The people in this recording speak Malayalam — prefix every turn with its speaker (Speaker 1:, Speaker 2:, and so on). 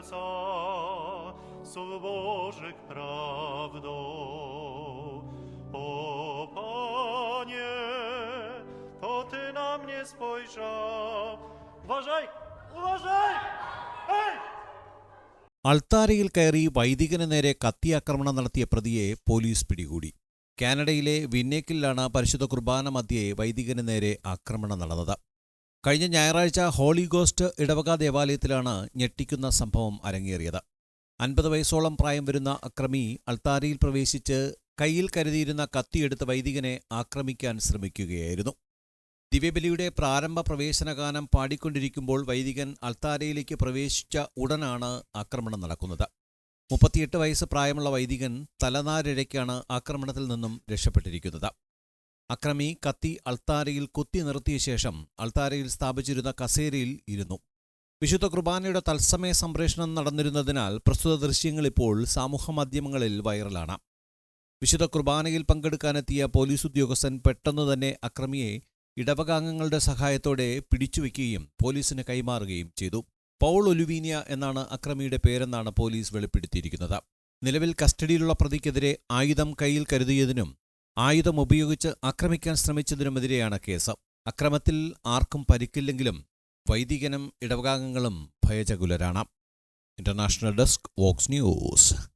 Speaker 1: niebesa Bożych prawdą. O Panie, to Ty na mnie spojrzał. Uważaj! Uważaj! Hej!
Speaker 2: അൾത്താരയിൽ കയറി വൈദികന് നേരെ കത്തിയാക്രമണം നടത്തിയ പ്രതിയെ പോലീസ് പിടികൂടി കാനഡയിലെ വിന്നേക്കിലാണ് പരിശുദ്ധ കുർബാന മധ്യേ വൈദികന് നേരെ ആക്രമണം നടന്നത് കഴിഞ്ഞ ഞായറാഴ്ച ഹോളി ഗോസ്റ്റ് ഇടവക ദേവാലയത്തിലാണ് ഞെട്ടിക്കുന്ന സംഭവം അരങ്ങേറിയത്. അൻപത് വയസ്സോളം പ്രായം വരുന്ന അക്രമി അൾത്താരയിൽ പ്രവേശിച്ച് കയ്യിൽ കരുതിയിരുന്ന കത്തിയെടുത്ത് വൈദികനെ ആക്രമിക്കാൻ ശ്രമിക്കുകയായിരുന്നു. ദിവ്യബലിയുടെ പ്രാരംഭ പ്രവേശനഗാനം പാടിക്കൊണ്ടിരിക്കുമ്പോൾ വൈദികൻ അൾത്താരയിലേക്ക് പ്രവേശിച്ച ഉടനാണ് ആക്രമണം നടക്കുന്നത്. മുപ്പത്തിയെട്ട് വയസ്സ് പ്രായമുള്ള വൈദികൻ തലനാരിഴയ്ക്കാണ് ആക്രമണത്തിൽ നിന്നും രക്ഷപ്പെട്ടിരിക്കുന്നത്. അക്രമി കത്തി അൾത്താരയിൽ കുത്തി നിർത്തിയ ശേഷം അൾത്താരയിൽ സ്ഥാപിച്ചിരുന്ന കസേരയിൽ ഇരുന്നു. വിശുദ്ധ കുർബാനയുടെ തത്സമയ സംപ്രേഷണം നടന്നിരുന്നതിനാൽ പ്രസ്തുത ദൃശ്യങ്ങൾ ഇപ്പോൾ സാമൂഹമാധ്യമങ്ങളിൽ വൈറലാണ്. വിശുദ്ധ കുർബാനയിൽ പങ്കെടുക്കാനെത്തിയ പോലീസ് ഉദ്യോഗസ്ഥൻ പെട്ടെന്ന് തന്നെ അക്രമിയെ ഇടവകാംഗങ്ങളുടെ സഹായത്തോടെ പിടിച്ചുവെക്കുകയും പോലീസിന് കൈമാറുകയും ചെയ്തു. പൗൾ ഒലുവീനിയ എന്നാണ് അക്രമിയുടെ പേരെന്നാണ് പോലീസ് വെളിപ്പെടുത്തിയിരിക്കുന്നത്. നിലവിൽ കസ്റ്റഡിയിലുള്ള പ്രതിക്കെതിരെ ആയുധം കയ്യിൽ കരുതിയതിനും ആയുധം ഉപയോഗിച്ച് ആക്രമിക്കാൻ ശ്രമിച്ചതിനുമെതിരെയാണ് കേസ്. അക്രമത്തിൽ ആർക്കും പരിക്കില്ലെങ്കിലും വൈദികനും ഇടവകാംഗങ്ങളും ഭയചകുലരാണ്. International desk Vox news.